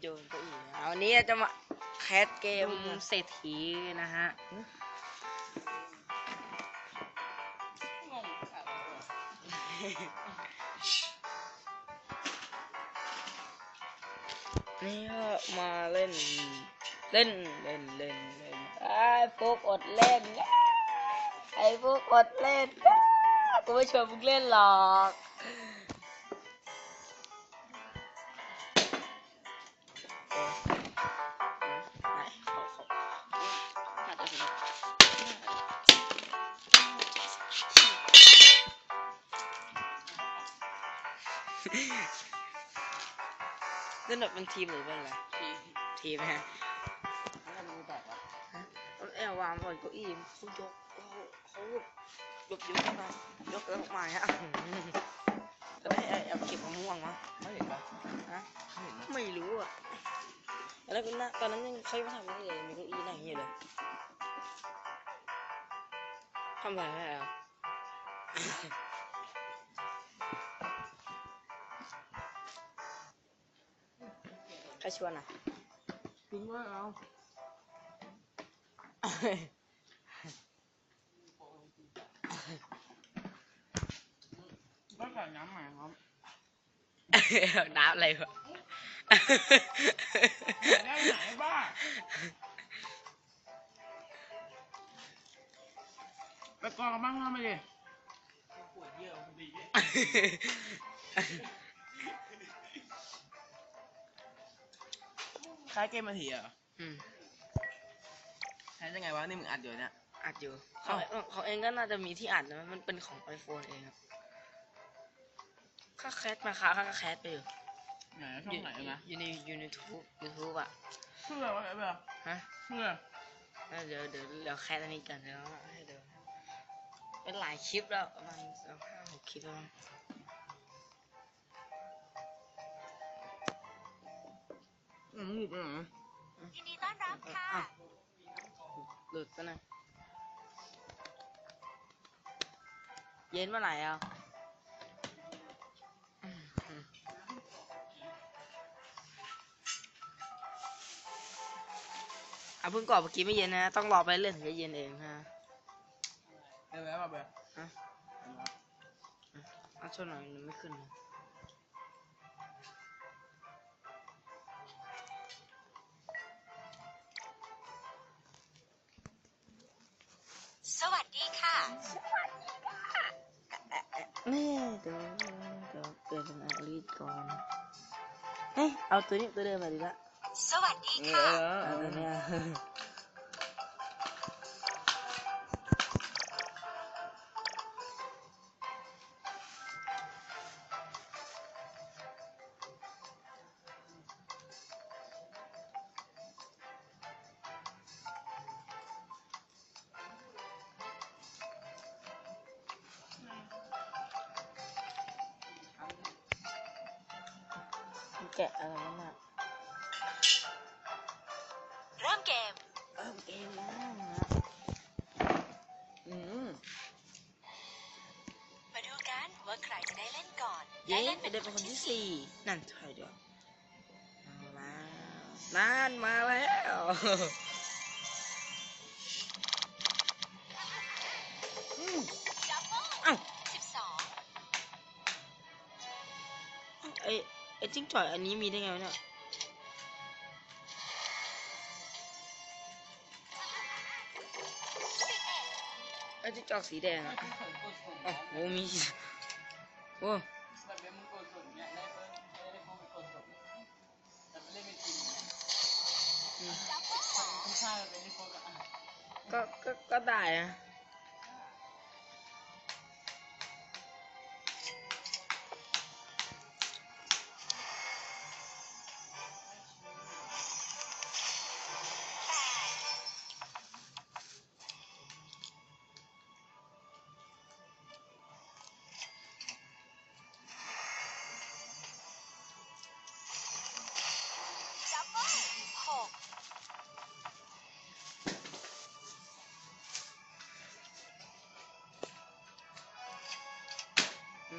โยนเก้าอี้นะวันนี้จะมาแคสเกมเศรษฐีนะฮะงงค่ะนี่ก็มาเล่น เล่นเล่นเล่นเล่นไอ้พวกอดเล่นไอ้พวกอดเล่นกูไม่ชวนมึงเล่นหรอก เล่นแบบเป็นทีมหรือเป็นอะไรทีทีมฮะแล้วมือแบบว่ามันแอบวางบนเก้าอี้เขายกเขาเขายกยกขึ้นมายกแล้วออกมาฮะก็ได้แอบแอบเก็บมะม่วงมั้งไม่เห็นปะฮะไม่เห็นนะไม่รู้อะแล้วก็น่ะตอนนั้นยังเขายังไม่ทำอะไรเลยมีเก้าอี้นั่งอย่างนี้เลยทำอะไรอะ ชวนอะจริงว่าเอาบ้านกับน้ำใหม่ครับน้ำอะไรวะได้ไหนบ้าไปกองกันบ้างทำไมดิปวดเยี่ยวพอดี ล้ายเกมมาถีอะอืมใช้ยังไงวะนี่มึงอัดอยู่เนี่ย อัดอยู่เขาเขาเองก็น่าจะมีที่อัดนะมันเป็นของ iPhone เองครับค่าแคสมาค่ะค่าแคสไปอยู่ไหนช่องไหนนะอยู่ในอยู่ในทูบยูทูบอะชื่ออะไรวะไอ้เบลฮะชื่ออะไรแล้วเดี๋ยวเดี๋ยวเดี๋ยวแคสอันนี้กันแล้วให้เดี๋ยวเป็นหลายคลิปแล้วประมาณสองห้าหกคลิปแล้วมั้ง อืมมึงหลุดไปไหนยินดีต้อนรับค่ะอ้าวหลุดไปหน่อยเย็นเมื่อไหร่อะอืมอืมอะเพิ่งกรอบเมื่อกี้ไม่เย็นนะ ต้องรอไปเล่นถึงจะเย็นเองฮะไอ้เบลมาเบลฮะอะช่วยหน่อยมันไม่ขึ้นเลย ดีค่ะนี่เดี๋ยวเดี๋ยวเปลี่ยนเป็นอาลีดก่อน เฮ้ย เอาตัวนี้ตัวเดิมมาดีละ สวัสดีเอค่ะอเอาตัวเนี้ย แกะอะไรนั่นน่ะเริ่มเกม เริ่มเกมแล้วนะอืมมาดูกันว่าใครจะได้เล่นก่อนเย้และไปได้เป็นคนที่สี่นั่นใช่เดี๋ยวมาแล้วนั่นมาแล้ว จิ้งจอกอันนี้มีได้ไงวะเนี่ยไอ้จิ้งจอกสีแดงอะอ๋อโอ้มีโอ้กดสดเนี่ยได้เพิ่มได้ได้พวกมึงกดสดแต่ได้องไม่ใช่เป็นที่โฟกัสอะ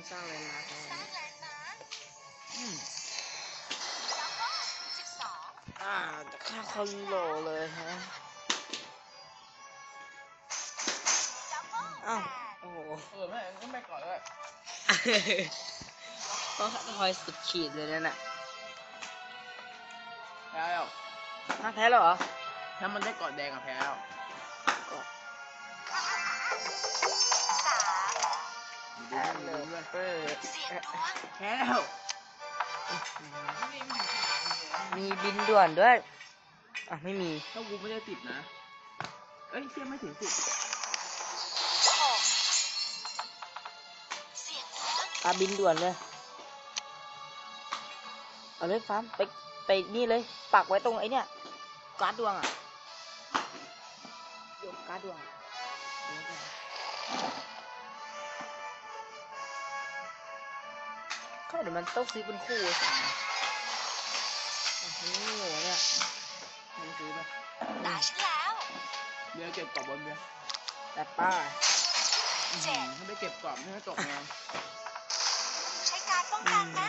สร้างอะไรมาร์คสร้างแลนด์มาร์คอืมดับเบิ้ลสิบสองอ่าจะฆ่าคนโหลเลยฮะดับเบิลอ้าวแปดโอ้โหเออไม่ก็ไม่ก่อนเลยก็คอยสุดขีดเลยนั่นน่ะแพ้แล้วน่าแพ้แล้วเหรอถ้ามันได้กอดแดงอะแพ้แล้ว ดูดูดูด้วยเออเสียงดวงแพ้แล้วมีบินด่วนด้วย อะ ไม่มี ถ้ากูไม่ได้ติดนะ เอ้ยเชี่ยไม่ถึงสิบหกเสียงดวงปลาบินด่วนเลย เอาเลยฟาร์มไปไปนี่เลย ปักไว้ตรงไอ้เนี่ยการ์ดดวงอะโยกการ์ดดวง ก็เดี๋ยวมันต้องซื้อเป็นคู่ไอ้สัสโอ้โหเนี่ยมึงซื้อนะตาฉันแล้วเบียร์เก็บกรอบบนเบียร์แต่ป้าเจ็ดถ้าไม่เก็บกรอบนี่ก็ตกงานใช้การป้องกันนะ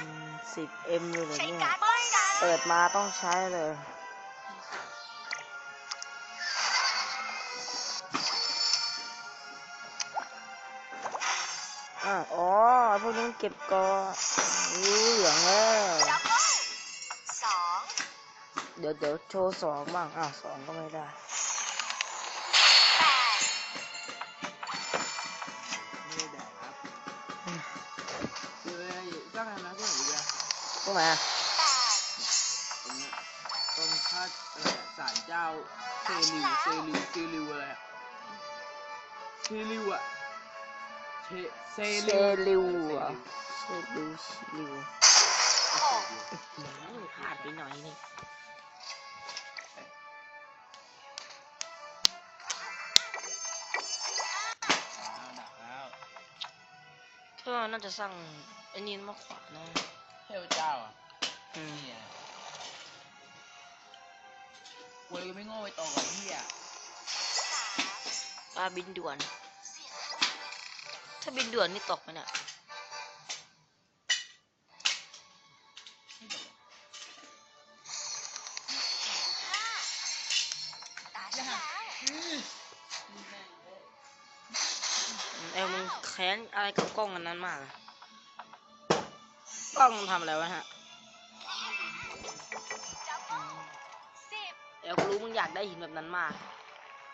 สิบเอ็มเลยเหรอใช้เนี่ยการป้องกัน เปิดมาต้องใช้เลย อะอ๋อพวกนี้มันเก็บกอรู้เหลืองแล้วดับเบิลสองเดี๋ยวเดี๋ยวโชว์สองบ้างอะสองก็ไม่ได้แปดไม่ได้แดกครับคือสร้างอะไรนะก็อย่างเดียวตรงไหนอะแปดตรงเนี้ยตรงพระอะไรอะศาลเจ้าเซริวเซริวเซริวอะไรอะเซริวอะ เชเซเซริวริวเหรอเซริวเซริวหกอืมพลาดไปหน่อยนี่ดักแล้วเธอน่าจะสร้างไอ้นี่มากกว่านะเทพเจ้าอะอืมเนี่ยกูเลยไม่โง่ไปโตกับพี่อะสามปลาบินด่วนเสียงดวง ถ้าบินด่วนนี่ตกไหมเนี่ยเอลมึงแค้นอะไรกับกล้องอันนั้นมากะกล้องมันทำอะไรวะฮะเอลกูรู้มึงอยากได้หินแบบนั้นมาก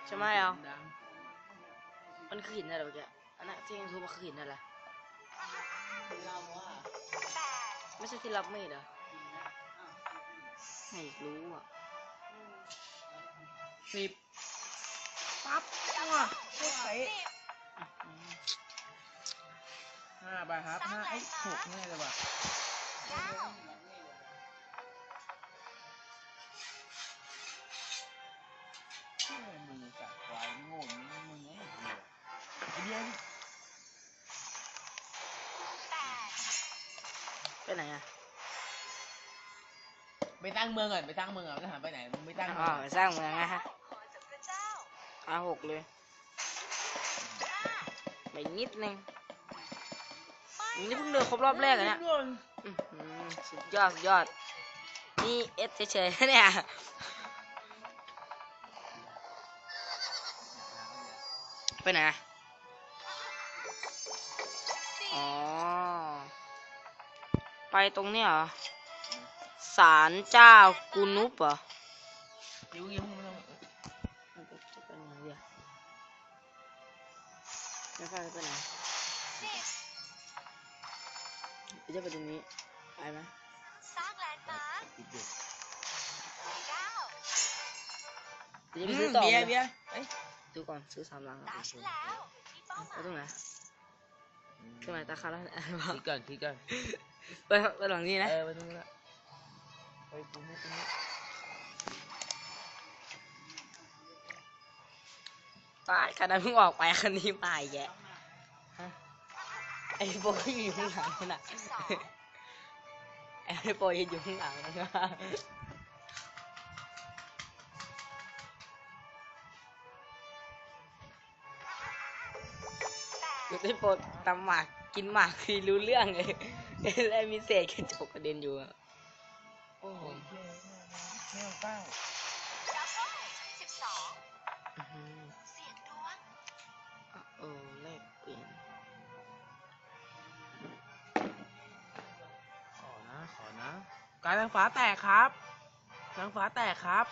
ใช่ไหมเอลดังมันคือหินอะไรวะแก อันนั้นที่ยังทูมาคือหินอะไรเราว่าแปดไม่ใช่ที่รับมีดเหรอไม่รู้อะสิบปั๊บว่ะโคตรเป๊ะสิบอืมห้าใบครับห้าไอ้ยหกแน่เลยว่ะ เบี้ยแปดไปไหนอะไปตั้งเมืองก่อนไปตั้งเมืองก่อนจะหาไปไหนมึงไปตั้งอ๋อไปสร้างเมืองนะฮะขอจากพระเจ้าอาหกเลยห้าไปนิดนึงไม่นี่เพิ่งเดินครบรอบแรกอะเนี่ยด้วยอื้อหือสุดยอดสุดยอด นี่เอสเฉยๆเนี่ย ไปไหนอะสี่ อ๋อ ไปตรงเนี้ยเหรอศาลเจ้ากูนุปเหรอเดี๋ยวงี้มึงไม่ต้องมันจะจะไปไหนเดียวแล้วก็ไปไหนสิบเดี๋ยวจะไปตรงนี้ไปไหมสร้างแลนด์มาร์คติดเด็กเก้าเดี๋ยวจะไปซื้อต่อเบียเลร์เบียยร์เอ้ยซื้อก่อนซื้อสามลังตาอะฉันแล้วที่เป้าหไปมายตรงไหนตรงไหนตาคาแล้วคิดก่อนคิดก่อนไปไปหลังนี้นะเออไปตรงนู้ละไปตรงนี้ตรงนี้ตายคันนั้นเพิ่งออกไปคันนี้มาอีกแยะไอ้โปรที่อยู่ข้างหลังนั่นน่ะไอ้โปยอยู่ข้างหลังนั่นน่ะ ไอ้โปรตำหมากกินหมากคือรู้เรื่องเลยแล้วมีเศษกระจกกระเด็นอยู่อะโอ้โหช่างเป้าดับเบิลสิบสองอื้อหือเสียงดวงอะเออเลขเปลี่ยนขอนะ ขอนะ การทางฟ้าแตกครับทางฟ้าแตกครับ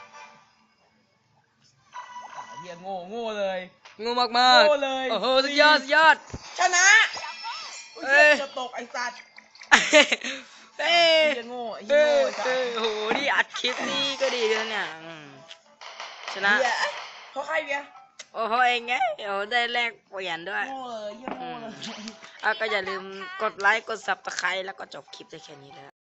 เฮียโง่โง่เลย งูมากมากโง่เลย โอ้โห สุดยอด สุดยอด ชนะเอ้เฮ้ยยจะตกไอ้สัตว์เฮ้ยเฮียโง่ไอ้เฮีเฮ้ยยโง่ไอ้สัตเฮ้ยว์โอ้โหนี่อัดคลิปนี่ก็ดีด้วยเนี่ยอืมชนะเฮียเขาใครเบียร์โอ้โหเองไงโอ้ได้แลกเปลี่ยนด้วย โง่เลยเฮียโง่เลย อะก็อย่าลืมกดไลค์ กด subscribe แล้วก็จบคลิปได้แค่นี้แล้ว